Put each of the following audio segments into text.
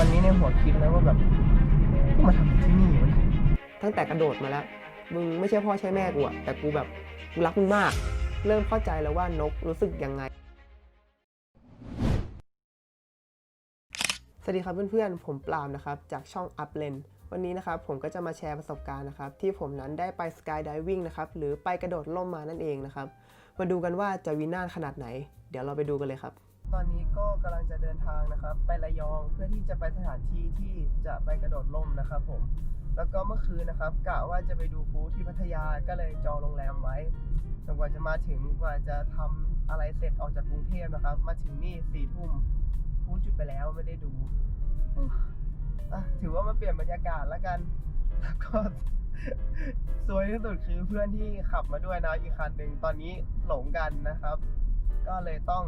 ตอนนี้ในหัวคิดแล้วว่าแบบกูมาทำที่นี่วะเนี่ยตั้งแต่กระโดดมาแล้ว มึงไม่ใช่พ่อใช่แม่กูอะแต่กูแบบกูรักมึงมาก เริ่มเข้าใจแล้วว่านกรู้สึกยังไง สวัสดีครับเพื่อนๆ ผมปราบนะครับ จากช่อง Up l e n วันนี้นะครับผมก็จะมาแชร์ประสบการณ์นะครับที่ผมนั้นได้ไปสกายดิวิ่งนะครับหรือไปกระโดดร่มมานั่นเองนะครับ มาดูกันว่าจะวินาศขนาดไหน เดี๋ยวเราไปดูกันเลยครับ ตอนนี้ก็กำลังจะเดินทางนะครับ ไประยองเพื่อที่จะไปสถานที่ที่จะไปกระโดดร่มนะครับผม แล้วก็เมื่อคืนนะครับกะว่าจะไปดูฟูที่พัทยาก็เลยจองโรงแรมไว้จนกว่าจะมาถึงกว่าจะทำอะไรเสร็จออกจากกรุงเทพนะครับ มาถึงนี่สี่ทุ่มฟูจุดไปแล้วไม่ได้ดูถือว่ามาเปลี่ยนบรรยากาศแล้วกันแล้วก็สวยที่สุดคือเพื่อนที่ขับมาด้วยนะอีกคันหนึ่งตอนนี้หลงกันนะครับ ก็เลยต้อง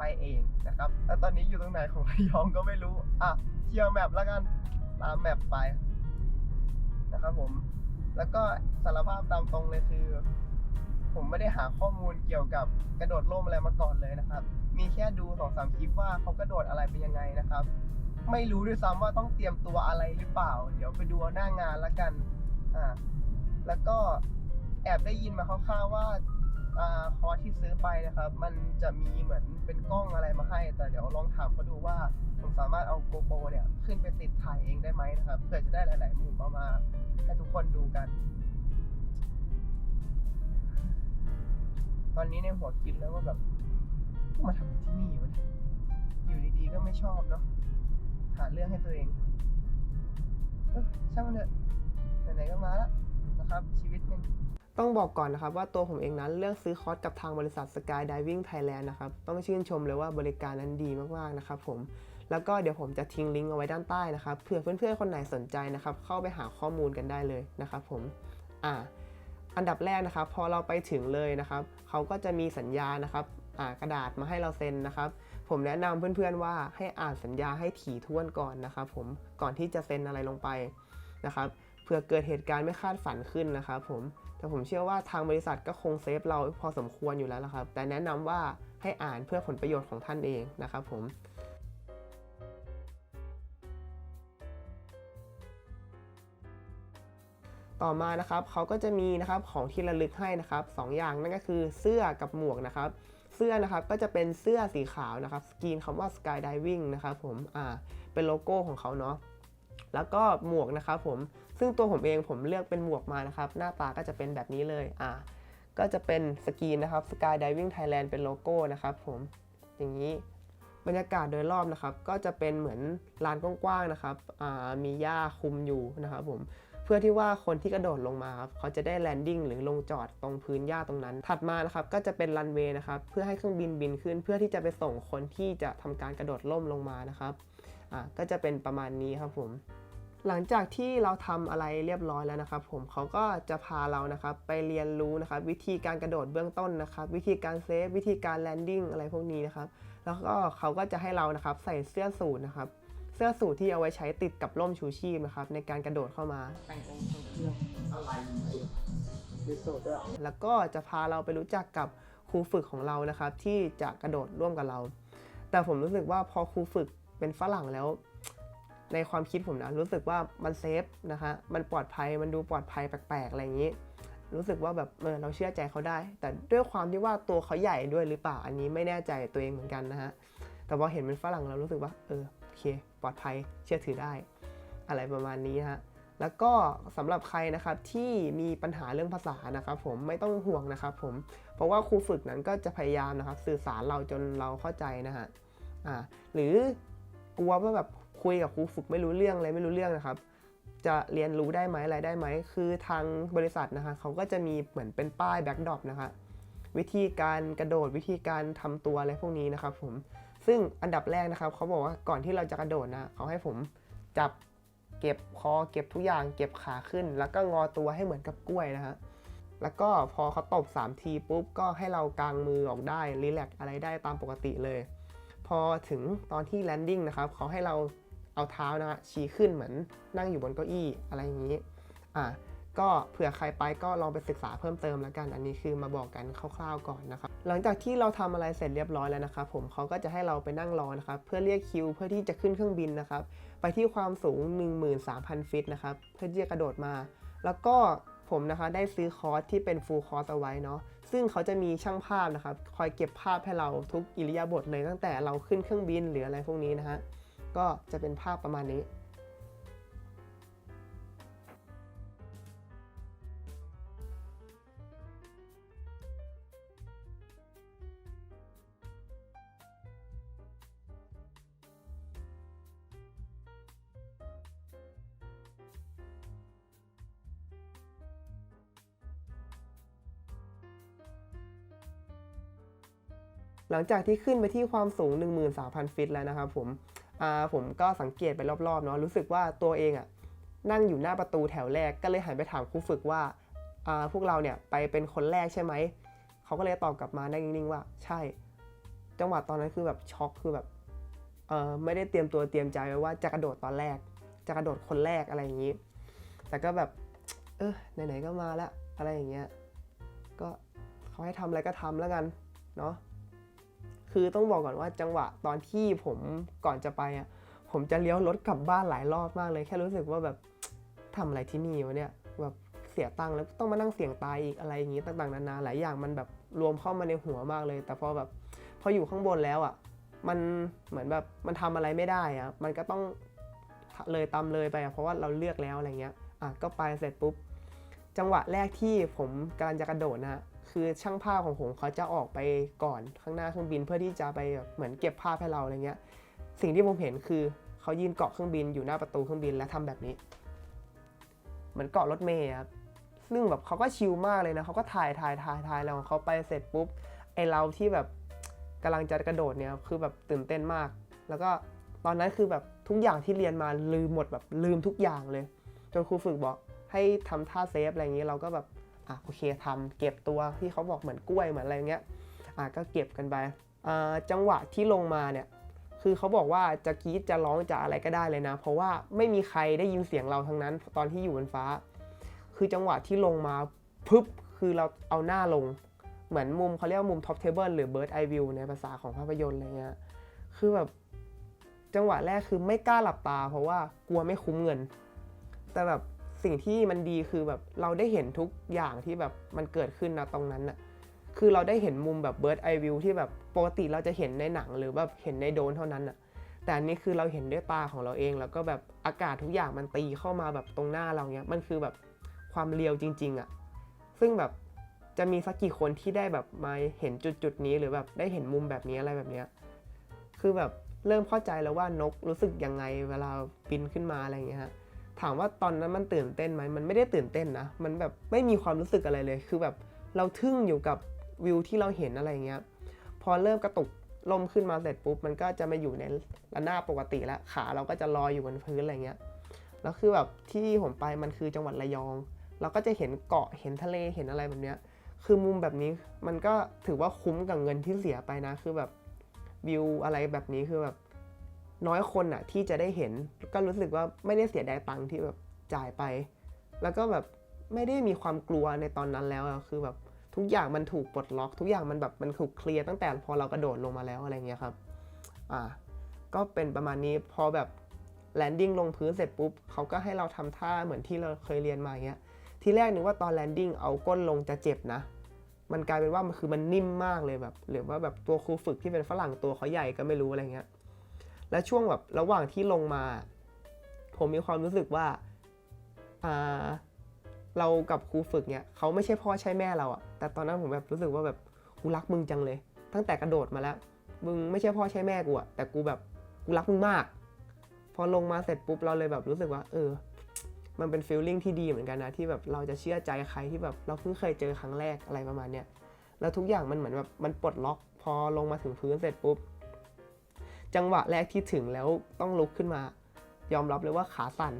ไปเองนะครับแล้วตอนนี้อยู่ตรงไหนของระยองก็ไม่รู้อะเที่ยวแมปแล้วกันตามแมปไปนะครับผม แล้วก็สารภาพตามตรงเลยคือ ผมไม่ได้หาข้อมูลเกี่ยวกับกระโดดร่มอะไรมาก่อนเลยนะครับ มีแค่ดูสองสามคลิปว่าเขากระโดดอะไรเป็นยังไงนะครับ ไม่รู้ด้วยซ้ำว่าต้องเตรียมตัวอะไรหรือเปล่า เดี๋ยวไปดูหน้างานแล้วกันอ่าแล้วก็แอบได้ยินมาคร่าวๆว่า คอร์สที่ซื้อไปนะครับ มันจะมีเหมือนเป็นกล้องอะไรมาให้ แต่เดี๋ยวลองถามเขาดูว่าผมสามารถเอาโกโปรเนี่ยขึ้นไปติดถ่ายเองได้ไหมนะครับเพื่อจะได้หลาย ๆ มุมเอามาให้ทุกคนดูกัน ตอนนี้ในหัวคิดแล้วว่าแบบมาทำที่นี่วะอยู่ดี ๆ ก็ไม่ชอบเนาะหาเรื่องให้ตัวเองเออช่างมันเถอะไหนๆก็มาแล้วนะ ครับชีวิตหนึงต้องบอกก่อนนะครับว่าตัวผมเองนั้นเลือกซื้อคอร์สกับทางบริษัท Sky Diving Thailand นะครับต้องชื่นชมเลยว่าบริการนั้นดีมากๆนะครับผมแล้วก็เดี๋ยวผมจะทิ้งลิงก์เอาไว้ด้านใต้นะครับเผื่อเพื่อนๆคนไหนสนใจนะครับเข้าไปหาข้อมูลกันได้เลยนะครับผมอ่าอันดับแรกนะครับ พอเราไปถึงเลยนะครับเขาก็จะมีสัญญานะครับอ่ากระดาษมาให้เราเซ็นนะครับผมแนะนำเพื่อนๆว่าให้อ่านสัญญาให้ถี่ถ้วนก่อนนะครับผมก่อนที่จะเซ็นอะไรลงไปนะครับ ผื่อเกิดเหตุการณ์ไม่คาดฝันขึ้นนะครับผม แต่ผมเชื่อว่าทางบริษัทก็คงเซฟเราพอสมควรอยู่แล้วละครับ แต่แนะนำว่าให้อ่านเพื่อผลประโยชน์ของท่านเองนะครับผมต่อมานะครับเขาก็จะมีนะครับของที่ระลึกให้นะครับสองอย่างนั่นก็คือเสื้อกับหมวกนะครับ เสื้อนะครับก็จะเป็นเสื้อสีขาวนะครับสกรีนคำว่า skydiving นะครับผมอ่าเป็นโลโก้ของเขาเนาะแล้วก็หมวกนะครับผม ซึ่งตัวผมเองผมเลือกเป็นหมวกมานะครับ หน้าตาก็จะเป็นแบบนี้เลยอ่าก็จะเป็นสกีนนะครับ skydiving Thailand เป็นโลโก้นะครับผมอย่างนี้บรรยากาศโดยรอบนะครับ ก็จะเป็นเหมือนลานกว้างๆนะครับอ่ามีหญ้าคลุมอยู่นะครับผมเพื่อที่ว่าคนที่กระโดดลงมาครับเขาจะได้แลนดิ้งหรือลงจอดตรงพื้นหญ้าตรงนั้น ถัดมานะครับก็จะเป็นรันเวย์นะครับเพื่อให้เครื่องบินบินขึ้น เพื่อที่จะไปส่งคนที่จะทำการกระโดดล่มลงมานะครับอ่าก็จะเป็นประมาณนี้ครับผม หลังจากที่เราทำอะไรเรียบร้อยแล้วนะครับ ผมเขาก็จะพาเรานะครับไปเรียนรู้นะครับวิธีการกระโดดเบื้องต้นนะครับ วิธีการเซฟวิธีการแลนดิ้งอะไรพวกนี้นะครับ แล้วก็เขาก็จะให้เรานะครับใส่เสื้อสูทนะครับ เสื้อสูทที่เอาไว้ใช้ติดกับร่มชูชีพนะครับ ในการกระโดดเข้ามาแต่งองค์ทรงเครื่องอะไรแล้วก็จะพาเราไปรู้จักกับครูฝึกของเรานะครับ ที่จะกระโดดร่วมกับเรา แต่ผมรู้สึกว่าพอครูฝึกเป็นฝรั่งแล้ว ในความคิดผมนะรู้สึกว่ามันเซฟนะคะมันปลอดภัยมันดูปลอดภัยแปลกๆอะไรอย่างนี้ รู้สึกว่าแบบเออเราเชื่อใจเขาได้ แต่ด้วยความที่ว่าตัวเขาใหญ่ด้วยหรือเปล่าอันนี้ไม่แน่ใจตัวเองเหมือนกันนะฮะแต่พอเห็นเป็นฝรั่งเรารู้สึกว่าเออโอเค ปลอดภัยเชื่อถือได้ อะไรประมาณนี้ฮะแล้วก็สำหรับใครนะครับที่มีปัญหาเรื่องภาษานะครับผมไม่ต้องห่วงนะครับผมเพราะว่าครูฝึกนั้นก็จะพยายามนะครับสื่อสารเราจนเราเข้าใจนะฮะอ่าหรือกลัวว่าแบบ คุยกับครูฝึกไม่รู้เรื่องอะไรไม่รู้เรื่องนะครับ จะเรียนรู้ได้ไหมอะไรได้ไหม คือทางบริษัทนะคะเขาก็จะมีเหมือนเป็นป้ายแบ็กดรอปนะคะวิธีการกระโดดวิธีการทำตัวอะไรพวกนี้นะครับผมซึ่งอันดับแรกนะครับเขาบอกว่าก่อนที่เราจะกระโดดนะเขาให้ผมจับเก็บคอเก็บทุกอย่าง เก็บขาขึ้น แล้วก็งอตัวให้เหมือนกับกล้วยนะฮะแล้วก็พอเขาตบ 3 ทีปุ๊บก็ให้เรากางมือออกได้รีแลกอะไรได้ตามปกติเลย พอถึงตอนที่แลนดิ้งนะครับเขาให้เรา เอาเท้านะฮะชี้ขึ้นเหมือนนั่งอยู่บนเก้าอี้อะไรอย่างนี้อ่าก็เผื่อใครไปก็ลองไปศึกษาเพิ่มเติมแล้วกัน อันนี้คือมาบอกกันคร่าวๆก่อนนะครับ หลังจากที่เราทำอะไรเสร็จเรียบร้อยแล้วนะครับผมเขาก็จะให้เราไปนั่งรอนะครับเพื่อเรียกคิว เพื่อที่จะขึ้นเครื่องบินนะครับไปที่ความสูง 13,000 ฟิตนะครับเพื่อที่จะกระโดดมา แล้วก็ผมนะคะได้ซื้อคอร์สที่เป็นฟูลคอร์สเอาไว้เนาะซึ่งเขาจะมีช่างภาพนะครับคอยเก็บภาพให้เราทุกอิริยาบถเลยตั้งแต่เราขึ้นเครื่องบินหรืออะไรพวกนี้นะฮะ ก็จะเป็นภาพประมาณนี้หลังจากที่ขึ้นไปที่ความสูง 13,000 ฟิตแล้วนะครับผม ผมก็สังเกตไปรอบๆเนาะรู้สึกว่าตัวเองอะนั่งอยู่หน้าประตูแถวแรกก็เลยหันไปถามครูฝึกว่าพวกเราเนี่ยไปเป็นคนแรกใช่ไหมเขาก็เลยตอบกลับมาได้นิ่งๆว่าใช่ จังหวะตอนนั้นคือแบบช็อกคือแบบไม่ได้เตรียมตัวเตรียมใจไว้ว่าจะกระโดดตอนแรก จะกระโดดคนแรกอะไรอย่างนี้ แต่ก็แบบเออไหนๆก็มาล้วอะไรอย่างเงี้ยก็เขาให้ทำอะไรก็ทำแล้วกันเนาะ คือต้องบอกก่อนว่าจังหวะตอนที่ผมก่อนจะไปอะผมจะเลี้ยวรถกลับบ้านหลายรอบมากเลย แค่รู้สึกว่าแบบทำอะไรที่นี่วะเนี่ยแบบเสียตังค์แล้วต้องมานั่งเสี่ยงตายอีกอะไรอย่างนี้ต่างๆนานาหลายอย่างมันแบบรวมเข้ามาในหัวมากเลย แต่พอแบบพออยู่ข้างบนแล้วอะมันเหมือนแบบมันทำอะไรไม่ได้อะมันก็ต้องเลยตามเลยไปอะเพราะว่าเราเลือกแล้วอะไรเงี้ยอะก็ไปเสร็จปุ๊บ จังหวะแรกที่ผมกำลังจะกระโดดนะ คือช่างภาพของผมเขาจะออกไปก่อนข้างหน้าเครื่องบินเพื่อที่จะไปแบบเหมือนเก็บภาพให้เราอะไรเงี้ย สิ่งที่ผมเห็นคือเขายืนเกาะเครื่องบินอยู่หน้าประตูเครื่องบินและทำแบบนี้ เหมือนเกาะรถเมย์ครับซึ่งแบบเขาก็ชิลมากเลยนะเขาก็ถ่ายถ่ายถ่ายถ่ายแล้วเขาไปเสร็จปุ๊บไอเราที่แบบกำลังจะกระโดดเนี่ยคือแบบตื่นเต้นมาก แล้วก็ตอนนั้นคือแบบทุกอย่างที่เรียนมาลืมหมดแบบลืมทุกอย่างเลย จนครูฝึกบอกให้ทำท่าเซฟอะไรอย่างนี้เราก็แบบ อะโอเคทำเก็บตัวที่เขาบอกเหมือนกล้วยเหมือนอะไรเงี้ยอะก็เก็บกันไปจังหวะที่ลงมาเนี่ยคือเขาบอกว่าจะกรีดจะร้องจะอะไรก็ได้เลยนะ เพราะว่าไม่มีใครได้ยินเสียงเราทั้งนั้น ตอนที่อยู่บนฟ้า คือจังหวะที่ลงมาปึ๊บคือเราเอาหน้าลง เหมือนมุมเขาเรียกว่ามุมท็อปเทเบิลหรือ bird eye view ในภาษาของภาพยนตร์อะไรเงี้ยคือแบบจังหวะแรกคือไม่กล้าหลับตา เพราะว่ากลัวไม่คุ้มเงิน แต่แบบ สิ่งที่มันดีคือแบบเราได้เห็นทุกอย่างที่แบบมันเกิดขึ้นนะตรงนั้นน่ะคือเราได้เห็นมุมแบบ bird eye view ที่แบบปกติเราจะเห็นในหนังหรือแบบเห็นในโดนเท่านั้นน่ะแต่อันนี้คือเราเห็นด้วยตาของเราเอง แล้วก็แบบอากาศทุกอย่างมันตีเข้ามาแบบตรงหน้าเราเนี้ยมันคือแบบความเรียวจริง ๆอะ่ะซึ่งแบบจะมีสักกี่คนที่ได้แบบมาเห็นจุดๆนี้หรือแบบได้เห็นมุมแบบนี้อะไรแบบเนี้ยคือแบบเริ่มเข้าใจแล้วว่านกรู้สึกยังไงเวลาบินขึ้นมาอะไรอย่างเงี้ยฮะ ถามว่าตอนนั้นมันตื่นเต้นไหมมันไม่ได้ตื่นเต้นนะ มันแบบไม่มีความรู้สึกอะไรเลย คือแบบเราทึ่งอยู่กับวิวที่เราเห็นอะไรเงี้ย พอเริ่มกระตุกลมขึ้นมาเสร็จปุ๊บ มันก็จะมาอยู่ในระนาบปกติแล้ว ขาเราก็จะลอยอยู่บนพื้นอะไรเงี้ย แล้วคือแบบที่ผมไปมันคือจังหวัดระยอง เราก็จะเห็นเกาะ เห็นทะเล เห็นอะไรแบบเนี้ย คือมุมแบบนี้มันก็ถือว่าคุ้มกับเงินที่เสียไปนะ คือแบบวิวอะไรแบบนี้คือแบบ น้อยคนอะที่จะได้เห็น ก็รู้สึกว่าไม่ได้เสียดายตังค์ที่แบบจ่ายไป แล้วก็แบบไม่ได้มีความกลัวในตอนนั้นแล้วคือแบบทุกอย่างมันถูกปลดล็อก ทุกอย่างมันแบบมันถูกเคลียร์ตั้งแต่พอเรากระโดดลงมาแล้วอะไรเงี้ยครับ อ่า ก็เป็นประมาณนี้พอแบบแลนดิ้งลงพื้นเสร็จปุ๊บเขาก็ให้เราทำท่าเหมือนที่เราเคยเรียนมาอย่างเงี้ย ทีแรกนึกว่าตอนแลนดิ้งเอาก้นลงจะเจ็บนะ มันกลายเป็นว่ามันคือมันนิ่มมากเลยแบบ หรือว่าแบบตัวครูฝึกที่เป็นฝรั่งตัวเขาใหญ่ก็ไม่รู้อะไรเงี้ย และช่วงแบบระหว่างที่ลงมา ผมมีความรู้สึกว่าอ่าเรากับครูฝึกเนี่ยเขาไม่ใช่พ่อใช่แม่เราอะแต่ตอนนั้นผมแบบรู้สึกว่าแบบกูรักมึงจังเลย ตั้งแต่กระโดดมาแล้ว มึงไม่ใช่พ่อใช่แม่กูอะแต่กูแบบกูรักมึงมาก พอลงมาเสร็จปุ๊บเราเลยแบบรู้สึกว่า เออ มันเป็นฟีลลิ่งที่ดีเหมือนกันนะที่แบบเราจะเชื่อใจใครที่แบบเราเพิ่งเคยเจอครั้งแรกอะไรประมาณเนี้ยแล้วทุกอย่างมันเหมือนแบบมันปลดล็อก พอลงมาถึงพื้นเสร็จปุ๊บ จังหวะแรกที่ถึงแล้วต้องลุกขึ้นมา ยอมรับเลยว่าขาสั่น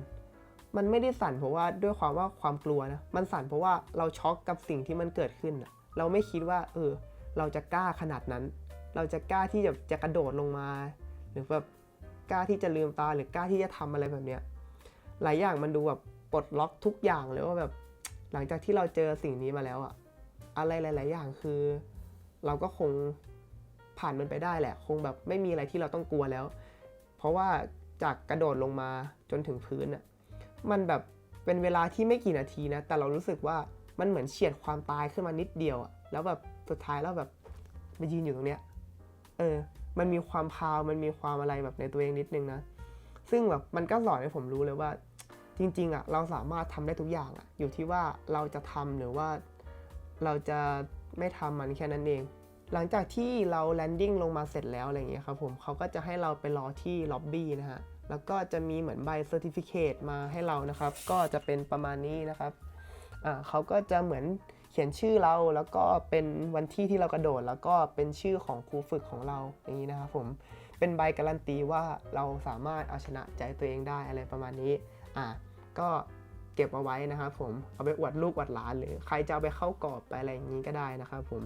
มันไม่ได้สั่นเพราะว่าด้วยความว่าความกลัวนะ มันสั่นเพราะว่าเราช็อกกับสิ่งที่มันเกิดขึ้น เราไม่คิดว่า เออ เราจะกล้าขนาดนั้น เราจะกล้าที่จะจะกระโดดลงมา หรือแบบกล้าที่จะลืมตาหรือกล้าที่จะทำอะไรแบบเนี้ย หลายอย่างมันดูแบบปลดล็อกทุกอย่างเลยว่าแบบหลังจากที่เราเจอสิ่งนี้มาแล้วอะอะไรหลาย ๆ อย่างคือ เราก็คง ผ่านมันไปได้แหละ คงแบบไม่มีอะไรที่เราต้องกลัวแล้ว เพราะว่าจากกระโดดลงมาจนถึงพื้นอะมันแบบเป็นเวลาที่ไม่กี่นาทีนะ แต่เรารู้สึกว่ามันเหมือนเฉียดความตายขึ้นมานิดเดียวอะแล้วแบบสุดท้ายแล้วแบบมายืนอยู่ตรงเนี้ย เออ มันมีความพาว มันมีความอะไรแบบในตัวเองนิดนึงนะ ซึ่งแบบมันก็สอนให้ผมรู้เลยว่า จริงๆอะเราสามารถทำได้ทุกอย่างอะอยู่ที่ว่าเราจะทำหรือว่าเราจะไม่ทำมันแค่นั้นเอง หลังจากที่เราแลนดิ้งลงมาเสร็จแล้วอะไรอย่างเงี้ยครับผมเขาก็จะให้เราไปรอที่ล็อบบี้นะฮะแล้วก็จะมีเหมือนใบเซอร์ติฟิเคตมาให้เรานะครับ ก็จะเป็นประมาณนี้นะครับอ่าเขาก็จะเหมือนเขียนชื่อเราแล้วก็เป็นวันที่ที่เรากระโดด แล้วก็เป็นชื่อของครูฝึกของเราอย่างนี้นะครับผมเป็นใบการันตีว่าเราสามารถเอาชนะใจตัวเองได้อะไรประมาณนี้อ่าก็เก็บเอาไว้นะครับผมเอาไปอวดลูกอวดหลานหรือใครจะเอาไปเข้ากรอบไปอะไรอย่างนี้ก็ได้นะครับผม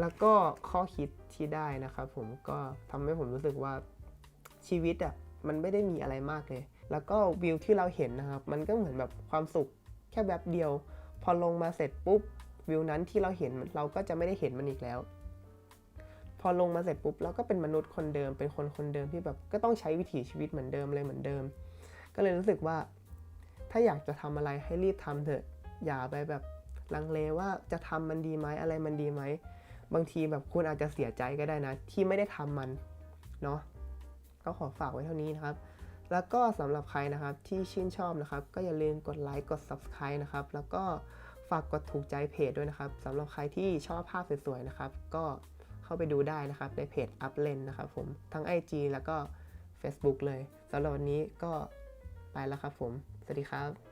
แล้วก็ข้อคิดที่ได้นะครับผมก็ทำให้ผมรู้สึกว่าชีวิตอะมันไม่ได้มีอะไรมากเลย แล้วก็วิวที่เราเห็นนะครับ มันก็เหมือนแบบความสุขแค่แบบเดียว พอลงมาเสร็จปุ๊บวิวนั้นที่เราเห็นเราก็จะไม่ได้เห็นมันอีกแล้ว พอลงมาเสร็จปุ๊บเราก็เป็นมนุษย์คนเดิม เป็นคนคนเดิมที่แบบก็ต้องใช้วิถีชีวิตเหมือนเดิมเลยเหมือนเดิม ก็เลยรู้สึกว่า ถ้าอยากจะทำอะไรให้รีบทำเถอะ อย่าไปแบบลังเลว่าจะทำมันดีไหมอะไรมันดีไหม บางทีแบบคุณอาจจะเสียใจก็ได้นะ ที่ไม่ได้ทำมันเนาะก็ขอฝากไว้เท่านี้นะครับ แล้วก็สำหรับใครนะครับที่ชื่นชอบนะครับ ก็อย่าลืมกดไลค์กด Subscribe นะครับ แล้วก็ฝากกดถูกใจเพจด้วยนะครับสำหรับใครที่ชอบภาพสวยๆนะครับ ก็เข้าไปดูได้นะครับในเพจ u p l e n นะครับผมทั้ง IG แล้วก็ Facebook เลยสำหรับวันนี้ก็ไปแล้วครับผม สวัสดีครับ